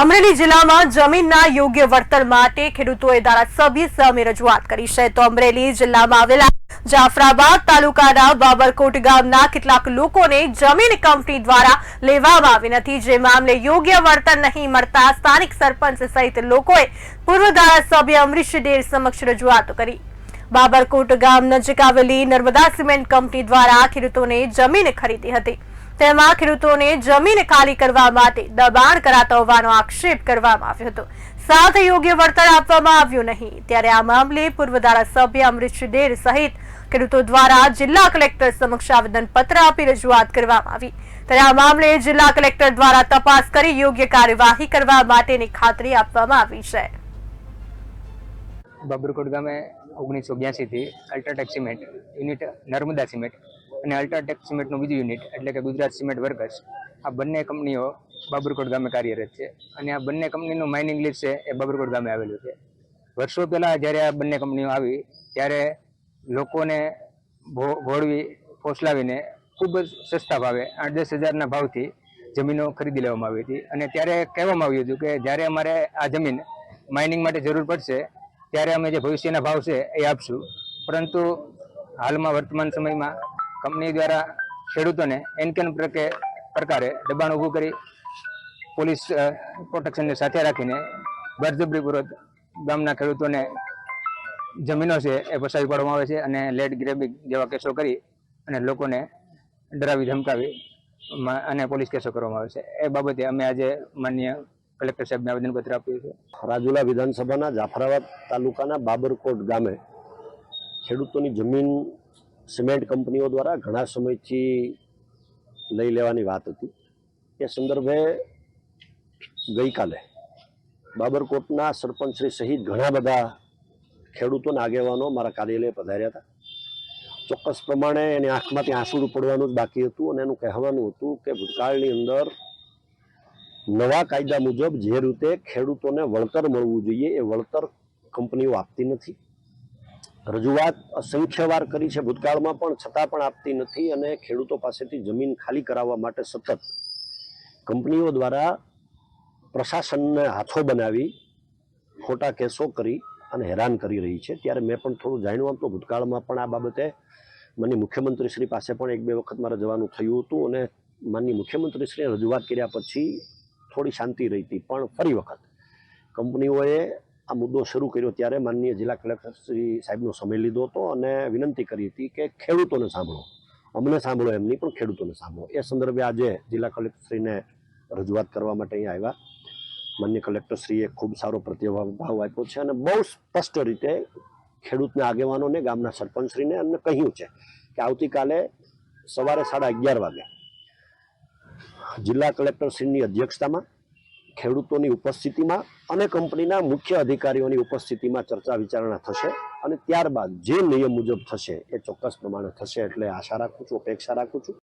અમરેલી જિલ્લામાં જમીનના યોગ્ય વળતર માટે ખેડૂતોએ ધારાસભ્ય સામે રજૂઆત કરી છે. તો અમરેલી જિલ્લામાં આવેલા જાફરાબાદ તાલુકાના બાબરકોટ ગામના કેટલાક લોકોને જમીન કંપની દ્વારા લેવામાં આવી નથી. જે મામલે યોગ્ય વળતર નહીં મળતા સ્થાનિક સરપંચ સહિત લોકોએ પૂર્વ ધારાસભ્ય અમરીશ ડેર સમક્ષ રજૂઆત કરી. બાબરકોટ ગામ નજીક આવેલી નર્મદા સિમેન્ટ કંપની દ્વારા ખેડૂતોને જમીન ખરીદી હતી. તેમાં ખેડૂતોને જમીન ખાલી કરવા માટે દબાણ કરાતા હોવાનો આક્ષેપ કરવામાં આવ્યો હતો. સાથે યોગ્ય વળતર આપવામાં આવ્યું નહીં. ત્યારે આ મામલે પૂર્વ ધારાસભ્ય અમરીશ ડેર સહિત ખેડૂતો દ્વારા જિલ્લા કલેક્ટર સમક્ષ આવેદનપત્ર આપી રજૂઆત કરવામાં આવી. ત્યારે આ મામલે જિલ્લા કલેક્ટર દ્વારા તપાસ કરી યોગ્ય કાર્યવાહી કરવા માટેની ખાતરી આપવામાં આવી છે. બાબરકોટ ગામે ઓગણીસો બ્યાસીથી UltraTech cement unit Narmada cement અને અલ્ટ્રાટેક સિમેન્ટનું બીજું યુનિટ એટલે કે ગુજરાત સિમેન્ટ વર્કર્સ આ બંને કંપનીઓ બાબરકોટ ગામે કાર્યરત છે. અને આ બંને કંપનીનું માઇનિંગ લિસ્ટ છે, એ બાબરકોટ ગામે આવેલું છે. વર્ષો પહેલાં જ્યારે આ બંને કંપનીઓ આવી, ત્યારે લોકોને ભોળવી, ફોસલાવીને ખૂબ જ સસ્તા ભાવે આઠ દસ હજારના ભાવથી જમીનો ખરીદી લેવામાં આવી હતી. અને ત્યારે કહેવામાં આવ્યું હતું કે જ્યારે અમારે આ જમીન માઇનિંગ માટે જરૂર પડશે, ત્યારે અમે જે ભવિષ્યના ભાવ છે, એ આપશું. પરંતુ હાલમાં વર્તમાન સમયમાં કંપની દ્વારા ખેડૂતોને એનકેન પ્રકે પ્રકારે દબાણ ઊભું કરી પોલીસ પ્રોટેક્શનને સાથે રાખીને બળજબરીપૂર્વક ગામના ખેડૂતોને જમીનો છે એ પસાવી પાડવામાં આવે છે અને લેટ ગ્રેબિંગ જેવા કેસો કરી અને લોકોને ડરાવી ધમકાવી અને પોલીસ કેસો કરવામાં આવે છે. એ બાબતે અમે આજે માન્ય કલેક્ટર સાહેબને આવેદનપત્ર આપ્યું છે. રાજુલા વિધાનસભાના જાફરાબાદ તાલુકાના બાબરકોટ ગામે ખેડૂતોની જમીન સિમેન્ટ કંપનીઓ દ્વારા ઘણા સમયથી લઈ લેવાની વાત હતી. એ સંદર્ભે ગઈકાલે બાબરકોટના સરપંચશ્રી સહિત ઘણા બધા ખેડૂતોના આગેવાનો મારા કાર્યાલય પધાર્યા હતા. ચોક્કસ પ્રમાણે એની આંખમાંથી આંસુ પડવાનું જ બાકી હતું અને એનું કહેવાનું હતું કે ભૂતકાળની અંદર નવા કાયદા મુજબ જે રીતે ખેડૂતોને વળતર મળવું જોઈએ એ વળતર કંપનીઓ આપતી નથી. રજૂઆત અસંખ્ય વાર કરી છે. ભૂતકાળમાં પણ છતાં પણ આપતી નથી અને ખેડૂતો પાસેથી જમીન ખાલી કરાવવા માટે સતત કંપનીઓ દ્વારા પ્રશાસનને હાથો બનાવી ખોટા કેસો કરી અને હેરાન કરી રહી છે. ત્યારે મેં પણ થોડું જાણ્યું. તો ભૂતકાળમાં પણ આ બાબતે માનની મુખ્યમંત્રીશ્રી પાસે પણ એક બે વખત મારે જવાનું થયું હતું અને માનની મુખ્યમંત્રીશ્રીએ રજૂઆત કર્યા પછી થોડી શાંતિ રહી હતી પણ ફરી વખત કંપનીઓએ આ મુદ્દો શરૂ કર્યો ત્યારે માનનીય જિલ્લા કલેક્ટર શ્રી સાહેબનો સમય લીધો હતો અને વિનંતી કરી હતી કે ખેડૂતોને સાંભળો. અમને સાંભળો એમની પણ ખેડૂતોને સાંભળો. એ સંદર્ભે આજે જિલ્લા કલેક્ટરશ્રીને રજૂઆત કરવા માટે અહીંયા આવ્યા. માન્ય કલેક્ટરશ્રીએ ખૂબ સારો પ્રતિભાવ ભાવ આપ્યો છે અને બહુ સ્પષ્ટ રીતે ખેડૂતના આગેવાનોને, ગામના સરપંચશ્રીને એમને કહ્યું છે કે આવતીકાલે સવારે સાડા અગિયાર વાગે જિલ્લા કલેક્ટરશ્રીની અધ્યક્ષતામાં ખેડૂતોની ઉપસ્થિતિમાં અને કંપનીના મુખ્ય અધિકારીઓની ઉપસ્થિતિમાં ચર્ચા વિચારણા થશે અને ત્યારબાદ જે નિયમ મુજબ થશે એ ચોક્કસ પ્રમાણે થશે એટલે આશા રાખું છું, અપેક્ષા રાખું છું.